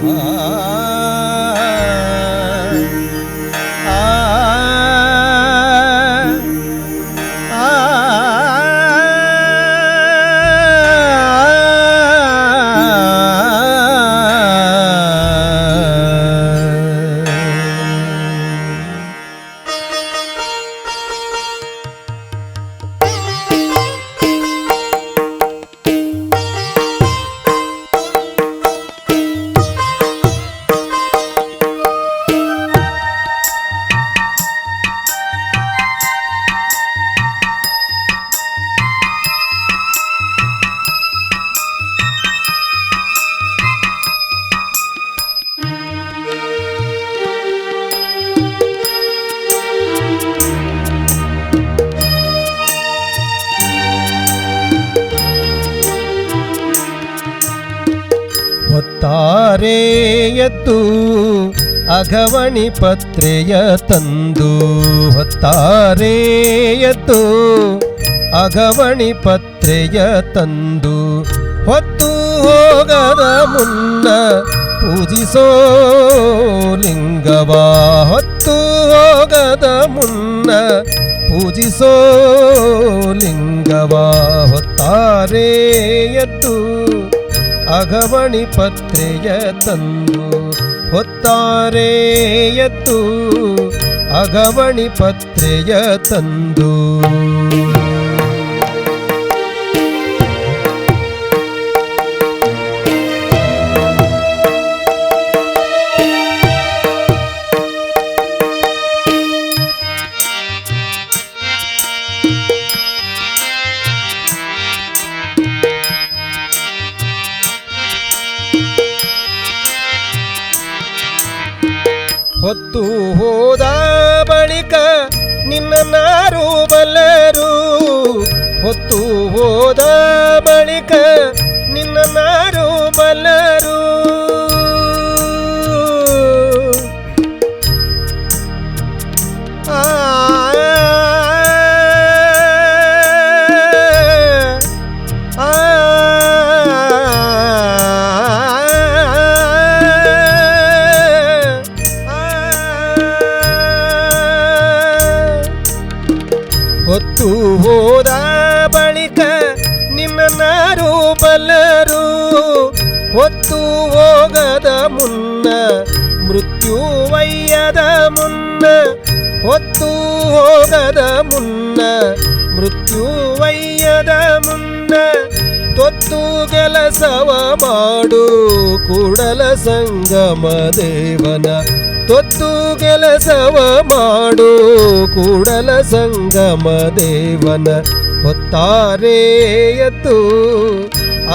Ah ಹೊತ್ತಾರೆ ಎದ್ದು ಅಘವಣಿ ಪತ್ರೆಯ ತಂದು ಹೊತ್ತಾರೆ ಎದ್ದು ಅಘವಣಿ ಪತ್ರೆಯ ತಂದು ಹೊತ್ತು ಹೋಗದ ಮುನ್ನ ಪೂಜಿಸೋ ಲಿಂಗವ. ಹೊತ್ತು ಹೋಗದ ಮುನ್ನ ಪೂಜಿಸೋ ಲಿಂಗವ. ಹೊತ್ತಾರೆ ಅಗವಣಿ ಪತ್ರೆಯ ತಂದು ಹೊತ್ತಾರೆ ಅಗವಣಿ ಪತ್ರೆಯ ತಂದು. ಹೊತ್ತು ಹೋದ ಬಳಿಕ ನಿನ್ನ ಮೃತ್ಯುವಯ್ಯದ ಮುನ್ನ, ಹೊತ್ತು ಹೋಗದ ಮುನ್ನ ಮೃತ್ಯುವಯ್ಯದ ಮುನ್ನ, ತೊತ್ತು ಕೆಲಸವ ಮಾಡು ಕೂಡಲ ಸಂಗಮ ದೇವನ. ತೊತ್ತು ಕೆಲಸವ ಮಾಡು ಕೂಡಲ ಸಂಗಮ ದೇವನ. ಹೊತ್ತಾರೆ ಎತ್ತು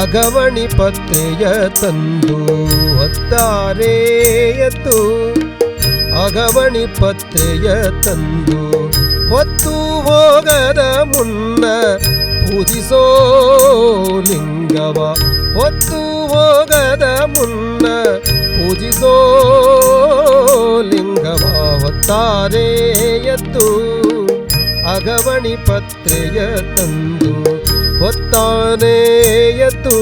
ಅಗವಣಿ ಪತ್ರೆಯ ತಂದು ಹೊತ್ತಾರೆ ಎತ್ತು. ಅಗವಣಿ ಪತ್ರೆಯ ತಂದು ಹೊತ್ತು ಹೋಗದ ಮುನ್ನ ಪೂಜಿಸೋ ಲಿಂಗವ. ಹೊತ್ತು ಹೋಗದ ಮುನ್ನ ಪೂಜಿಸೋ ಲಿಂಗವ. ಹೊತ್ತಾರೆ ಎತ್ತು. ಅಗವಣಿ ಪತ್ರೆಯ ತಂದು ಹೊತ್ತಾನೆ ಎತ್ತು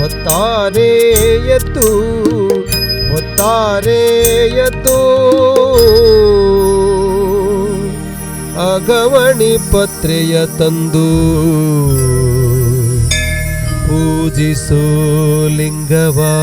ಹೊತ್ತಾರೆಯತು ಅಗವಣಿ ಪತ್ರೆಯ ತಂದು ಪೂಜಿಸೋ ಲಿಂಗವಾ.